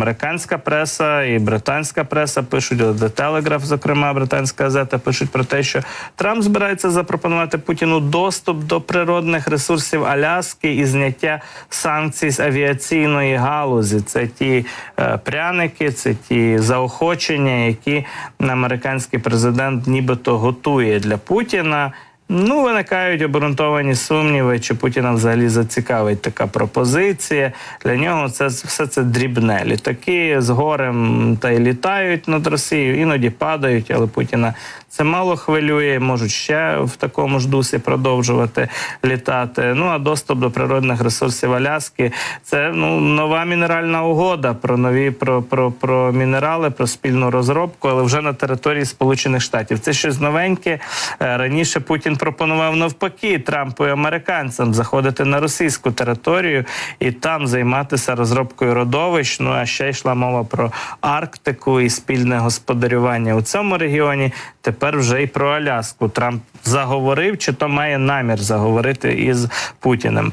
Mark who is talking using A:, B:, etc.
A: американська преса, і британська преса пишуть, The Telegraph, зокрема, британська газета, пишуть про те, що Трамп збирається запропонувати Путіну доступ до природних ресурсів Аляски і зняття санкцій з авіаційної галузі. Це ті е, пряники, це ті заохочення, які американський президент нібито готує для Путіна. Ну, виникають обґрунтовані сумніви, чи Путіна взагалі зацікавить така пропозиція. Для нього це все це дрібне. Літаки з горем та й літають над Росією, іноді падають, але Путіна це мало хвилює. Можуть ще в такому ж дусі продовжувати літати. Ну а доступ до природних ресурсів Аляски це ну нова мінеральна угода про нові про, про, про мінерали, про спільну розробку, але вже на території Сполучених Штатів. Це щось новеньке. Е, Раніше Путін пропонував навпаки Трампу і американцям заходити на російську територію і там займатися розробкою родовищ. Ну а ще йшла мова про Арктику і спільне господарювання у цьому регіоні. Тепер вже і про Аляску Трамп заговорив, чи то має намір заговорити із Путіним.